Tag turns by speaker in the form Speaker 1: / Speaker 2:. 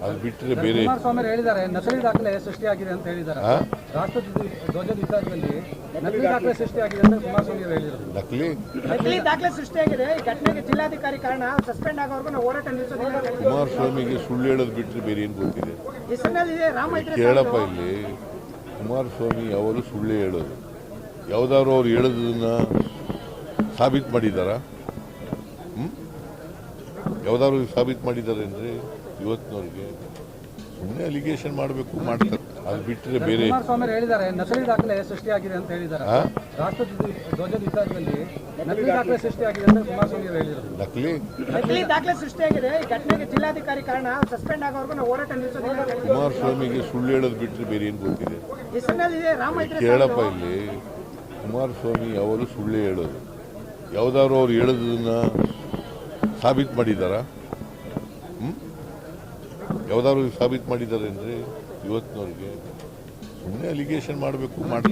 Speaker 1: ಅದು ಬಿಟ್ಟರೆ ಬೇರೆ
Speaker 2: ಕುಮಾರಸ್ವಾಮಿ ಹೇಳಿದ್ದಾರೆ ನಕಲಿ ದಾಖಲೆ ಸೃಷ್ಟಿಯಾಗಿದೆ ಅಂತ ಹೇಳಿದ್ದಾರೆ.
Speaker 1: ಆ?
Speaker 2: ರಾಷ್ಟ್ರ ಧ್ವಜ- ಧ್ವಜದ ವಿಚಾರದಲ್ಲಿ ನಕಲಿ ದಾಖಲೆ ಸೃಷ್ಟಿಯಾಗಿದೆ ಅಂತ ಕುಮಾರಸ್ವಾಮಿ ಹೇಳಿದರು.
Speaker 1: ನಕಲಿ?
Speaker 3: ನಕಲಿ ದಾಖಲೆ ಸೃಷ್ಟಿಯಾಗಿದೆ ಈ ಘಟನೆಗೆ ಜಿಲ್ಲಾಧಿಕಾರಿ ಕಾರಣ ಸಸ್ಪೆಂಡ್ ಆಗೋವರೆಗೂ ನಾವು ಹೋರಾಟ ನಿಲ್ಲಿಸೋದಿಲ್ಲ.
Speaker 1: ಕುಮಾರಸ್ವಾಮಿಗೆ ಸುಳ್ಳು ಹೇಳೋದು ಬಿಟ್ಟರೆ ಬೇರೆ ಏನು ಗೊತ್ತಿದೆ? ಕೇಳಪ್ಪ ಇಲ್ಲಿ. ಕುಮಾರಸ್ವಾಮಿ ಅವರು ಸುಳ್ಳೇ ಹೇಳೋದು. ಯಾವ್ದಾದ್ರು ಅವ್ರು ಹೇಳೋದನ್ನ ಸಾಬೀತು ಮಾಡಿದಾರ ಹ್ಮ್? ಯಾವ್ದಾದ್ರು ಸಾಬೀತು ಮಾಡಿದ್ದಾರೆ ಅಂದರೆ ಇವತ್ತಿನವ್ರಿಗೆ ಸುಮ್ಮನೆ ಅಲಿಗೇಷನ್ ಮಾಡಬೇಕು ಮಾಡ್ತಾರೆ. ಅದು ಬಿಟ್ಟರೆ ಬೇರೆ
Speaker 2: ಅವರು ಹೇಳಿದ್ದಾರೆ ನಕಲಿ ದಾಖಲೆ ಸೃಷ್ಟಿಯಾಗಿದೆ ಅಂತ ಹೇಳಿದ್ದಾರೆ.
Speaker 1: ಆ?
Speaker 2: ರಾಷ್ಟ್ರ ಧ್ವಜ- ಧ್ವಜದ ವಿಚಾರದಲ್ಲಿ ನಕಲಿ ದಾಖಲೆ ಸೃಷ್ಟಿಯಾಗಿದೆ ಅಂತ ಕುಮಾರಸ್ವಾಮಿ ಹೇಳಿದರು.
Speaker 1: ನಕಲಿ?
Speaker 3: ನಕಲಿ ದಾಖಲೆ ಸೃಷ್ಟಿಯಾಗಿದೆ ಈ ಘಟನೆಗೆ ಜಿಲ್ಲಾಧಿಕಾರಿ ಕಾರಣ ಸಸ್ಪೆಂಡ್ ಆಗೋವರೆಗೂ ನಾವು ಹೋರಾಟ ನಿಲ್ಲಿಸೋದಿಲ್ಲ.
Speaker 1: ಕುಮಾರಸ್ವಾಮಿಗೆ ಸುಳ್ಳು ಹೇಳೋದು ಬಿಟ್ಟರೆ ಬೇರೆ ಏನು ಗೊತ್ತಿದೆ? ಕೇಳಪ್ಪ ಇಲ್ಲಿ ಕುಮಾರಸ್ವಾಮಿ ಅವರು ಸುಳ್ಳೇ ಹೇಳೋದು. ಯಾವುದಾದ್ರು ಅವ್ರು ಹೇಳೋದನ್ನ ಸಾಬೀತು ಮಾಡಿದ್ದಾರಾ? ಹ್ಮ್? ಯಾವ್ದಾದ್ರು ಸಾಬೀತು ಮಾಡಿದ್ದಾರೆ ಅಂದರೆ ಇವತ್ತಿನವ್ರಿಗೆ ಸುಮ್ಮನೆ ಅಲಿಗೇಷನ್ ಮಾಡಬೇಕು ಮಾಡ್ತಾರೆ.